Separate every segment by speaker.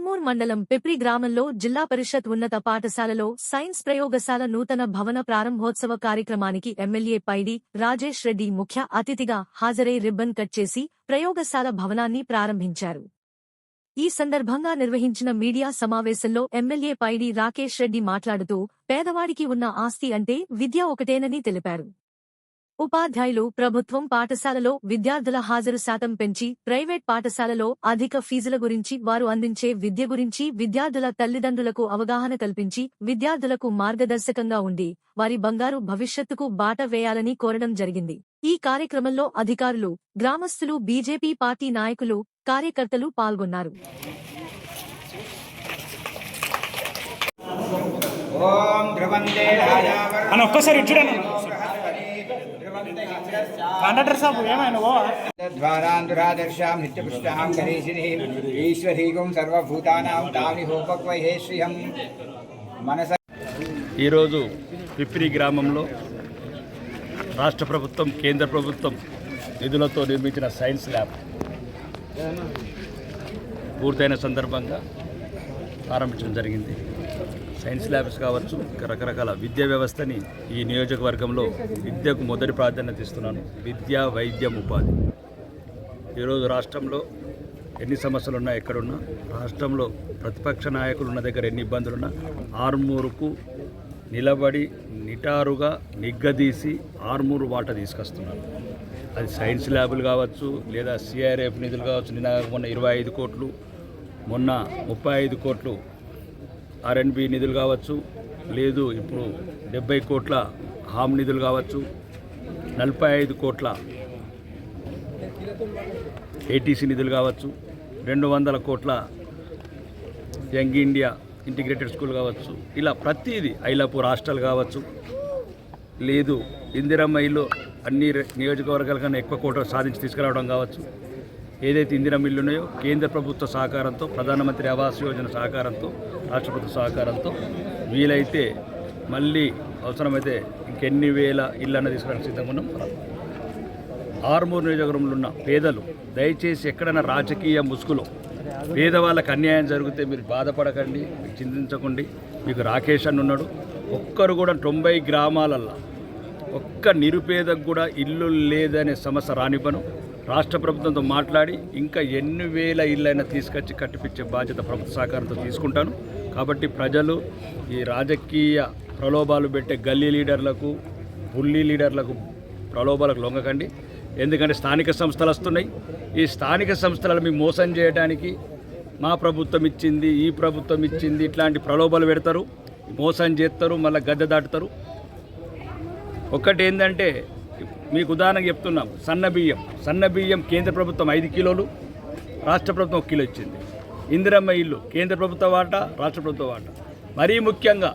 Speaker 1: మండలం పిప్రి గ్రామంలో జిల్లా పరిషత్ ఉన్నత పాఠశాలలో సైన్స్ ప్రయోగశాల నూతన భవన ప్రారంభోత్సవ కార్యక్రమానికి ఎమ్మెల్యే పైడి రాజేష్ రెడ్డి ముఖ్య అతిథిగా హాజరై రిబ్బన్ కట్ చేసి ప్రయోగశాల భవనాన్ని ప్రారంభించారు. ఈ సందర్భంగా నిర్వహించిన మీడియా సమావేశంలో ఎమ్మెల్యే పైడి రాకేష్ రెడ్డి మాట్లాడుతూ పేదవాడికి ఉన్న ఆస్తి అంటే విద్య ఒకటేనని తెలిపారు. ఉపాధ్యాయులు ప్రభుత్వం పాఠశాలలో విద్యార్థుల హాజరు శాతం పెంచి ప్రైవేట్ పాఠశాలలో అధిక ఫీజుల గురించి వారు అందించే విద్య గురించి విద్యార్థుల తల్లిదండ్రులకు అవగాహన కల్పించి విద్యార్థులకు మార్గదర్శకంగా ఉండి వారి బంగారు భవిష్యత్తుకు బాట వేయాలని కోరడం జరిగింది. ఈ కార్యక్రమంలో అధికారులు గ్రామస్తులు బీజేపీ పార్టీ నాయకులు కార్యకర్తలు పాల్గొన్నారు.
Speaker 2: ఒక్కసారి ఇచ్చుడన్న కండక్టర్ సాబ్ ఏమైనా ఓ
Speaker 3: ద్వారాంధురాదర్శాం నిత్యపుష్టాం గణేశినీం ఈశ్వరీగం సర్వభూతానాం తామి హోపక్వహే శ్రియం మనస
Speaker 4: ఈరోజు పిప్పిరి గ్రామంలో రాష్ట్ర ప్రభుత్వం కేంద్ర ప్రభుత్వం నిధులతో నిర్మించిన సైన్స్ ల్యాబ్ పూర్తయిన సందర్భంగా ప్రారంభించడం జరిగింది. సైన్స్ ల్యాబ్స్ కావచ్చు రకరకాల విద్యా వ్యవస్థని ఈ నియోజకవర్గంలో విద్యకు మొదటి ప్రాధాన్యత ఇస్తున్నాను. విద్య వైద్యం ఉపాధి. ఈరోజు రాష్ట్రంలో ఎన్ని సమస్యలు ఉన్నా ఎక్కడున్నా రాష్ట్రంలో ప్రతిపక్ష నాయకులు ఉన్న దగ్గర ఎన్ని ఇబ్బందులున్నా ఆర్మూరుకు నిలబడి నిటారుగా నిగ్గదీసి ఆర్మూరు వాట తీసుకొస్తున్నారు అది సైన్స్ ల్యాబులు కావచ్చు లేదా సిఆర్ఎఫ్ నిధులు కావచ్చు నిన్న మొన్న ఇరవై ఐదు కోట్లు మొన్న ముప్పై ఐదు కోట్లు ఆర్ఎన్బి నిధులు కావచ్చు లేదు ఇప్పుడు డెబ్బై కోట్ల హామ్ నిధులు కావచ్చు నలభై ఐదు కోట్ల ఏటీసీ నిధులు కావచ్చు రెండు వందల కోట్ల యంగ్ ఇండియా ఇంటిగ్రేటెడ్ స్కూల్ కావచ్చు ఇలా ప్రతిదీ ఐలాపూర్ హాస్టల్ కావచ్చు లేదు ఇందిరమ్మ ఇల్లు అన్ని నియోజకవర్గాల కన్నా ఎక్కువ కోట సాధించి తీసుకురావడం కావచ్చు ఏదైతే ఇందిరా మిల్లు ఉన్నాయో కేంద్ర ప్రభుత్వ సహకారంతో ప్రధానమంత్రి ఆవాస్ యోజన సహకారంతో రాష్ట్ర ప్రభుత్వ సహకారంతో వీలైతే మళ్ళీ అవసరమైతే ఇంకెన్ని వేల ఇళ్ళన్న అన్న తీసుకురావడానికి సిద్ధంగా ఉన్నాం ఆర్మూర్ నియోజకవర్గంలో ఉన్న పేదలు దయచేసి ఎక్కడైనా రాజకీయ ముసుగులో పేదవాళ్ళకి అన్యాయం జరిగితే మీరు బాధపడకండి మీరు చింతించకండి. మీకు రాకేష్ అని ఉన్నాడు. ఒక్కరు కూడా తొంభై గ్రామాలల్లో ఒక్క నిరుపేదకు కూడా ఇల్లు లేదనే సమస్య రానివ్వను. రాష్ట్ర ప్రభుత్వంతో మాట్లాడి ఇంకా ఎన్ని వేల ఇళ్ళైనా తీసుకొచ్చి కట్టిపించే బాధ్యత ప్రభుత్వ సహకారంతో తీసుకుంటాను. కాబట్టి ప్రజలు ఈ రాజకీయ ప్రలోభాలు పెట్టే గల్లీ లీడర్లకు బుల్లీ లీడర్లకు ప్రలోభాలకు లొంగకండి. ఎందుకంటే స్థానిక సంస్థలు వస్తున్నాయి. ఈ స్థానిక సంస్థలను మీ మోసం చేయడానికి మా ప్రభుత్వం ఇచ్చింది ఈ ప్రభుత్వం ఇచ్చింది ఇట్లాంటి ప్రలోభాలు పెడతారు. మోసం చేస్తారు మళ్ళీ గద్దె దాటుతారు. ఒక్కటి ఏంటంటే మీకు ఉదాహరణకు చెప్తున్నాం సన్న బియ్యం సన్న బియ్యం కేంద్ర ప్రభుత్వం ఐదు కిలోలు రాష్ట్ర ప్రభుత్వం ఒక కిలో ఇచ్చింది. ఇందిరమ్మ ఇల్లు కేంద్ర ప్రభుత్వ వాటా రాష్ట్ర ప్రభుత్వ వాటా? మరీ ముఖ్యంగా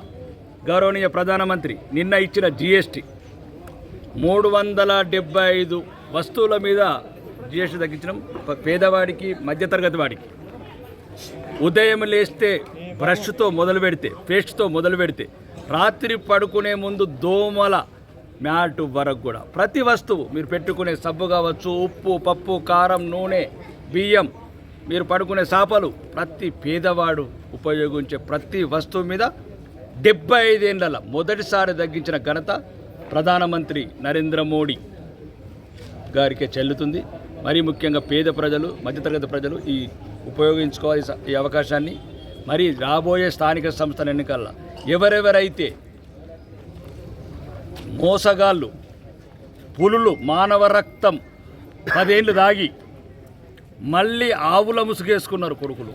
Speaker 4: గౌరవనీయ ప్రధానమంత్రి నిన్న ఇచ్చిన జిఎస్టీ మూడు వందల డెబ్బై ఐదు వస్తువుల మీద జిఎస్టీ తగ్గించడం పేదవాడికి మధ్యతరగతి వాడికి. ఉదయం లేస్తే బ్రష్తో మొదలు పెడితే పేస్ట్తో మొదలు పెడితే రాత్రి పడుకునే ముందు దోమల మ్యాట్ వరకు కూడా. ప్రతి వస్తువు మీరు పెట్టుకునే సబ్బు కావచ్చు ఉప్పు పప్పు కారం నూనె బియ్యం మీరు పడుకునే చాపలు ప్రతి పేదవాడు ఉపయోగించే ప్రతి వస్తువు మీద డెబ్బై ఐదేళ్ళ మొదటిసారి తగ్గించిన ఘనత ప్రధానమంత్రి నరేంద్ర మోడీ గారికే చెల్లుతుంది. మరీ ముఖ్యంగా పేద ప్రజలు మధ్యతరగతి ప్రజలు ఈ ఉపయోగించుకోవాలి ఈ అవకాశాన్ని. మరి రాబోయే స్థానిక సంస్థల ఎన్నికల్లో ఎవరెవరైతే మోసగాళ్ళు పులులు మానవ రక్తం పదేళ్ళు దాగి మళ్ళీ ఆవుల ముసుగేసుకున్నారు కొడుకులు.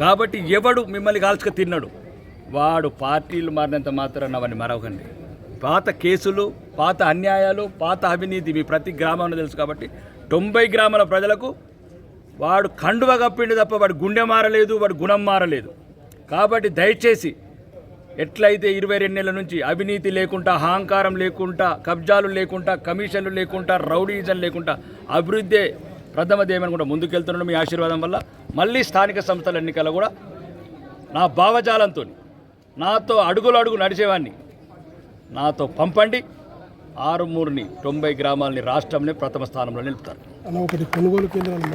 Speaker 4: కాబట్టి ఎవడు మిమ్మల్ని కాల్చుక తిన్నాడు? వాడు పార్టీలు మారినంత మాత్రాన అవన్నీ మరవకండి. పాత కేసులు పాత అన్యాయాలు పాత అవినీతి మీ ప్రతి గ్రామంలో తెలుసు కాబట్టి తొంభై గ్రామాల ప్రజలకు వాడు కండువ కప్పిండు తప్ప వాడు గుండె మారలేదు వాడు గుణం మారలేదు. కాబట్టి దయచేసి ఎట్లయితే ఇరవై రెండు నెలల నుంచి అవినీతి లేకుండా అహంకారం లేకుండా కబ్జాలు లేకుండా కమిషన్లు లేకుండా రౌడీజం లేకుండా అభివృద్ధి ప్రథమ ధ్యేయమనుకుంటా ముందుకెళ్తున్నాడు మీ ఆశీర్వాదం వల్ల. మళ్ళీ స్థానిక సంస్థల ఎన్నికల్లో కూడా నా భావజాలంతో నాతో అడుగులు అడుగు నడిచేవాడిని. నాతో పంపండి. ఆరుమూరుని తొంభై గ్రామాలని రాష్ట్రంలో ప్రథమ స్థానంలో నిలుపుతారు.
Speaker 5: అలా ఒకటి కొనుగోలు కేంద్రాలు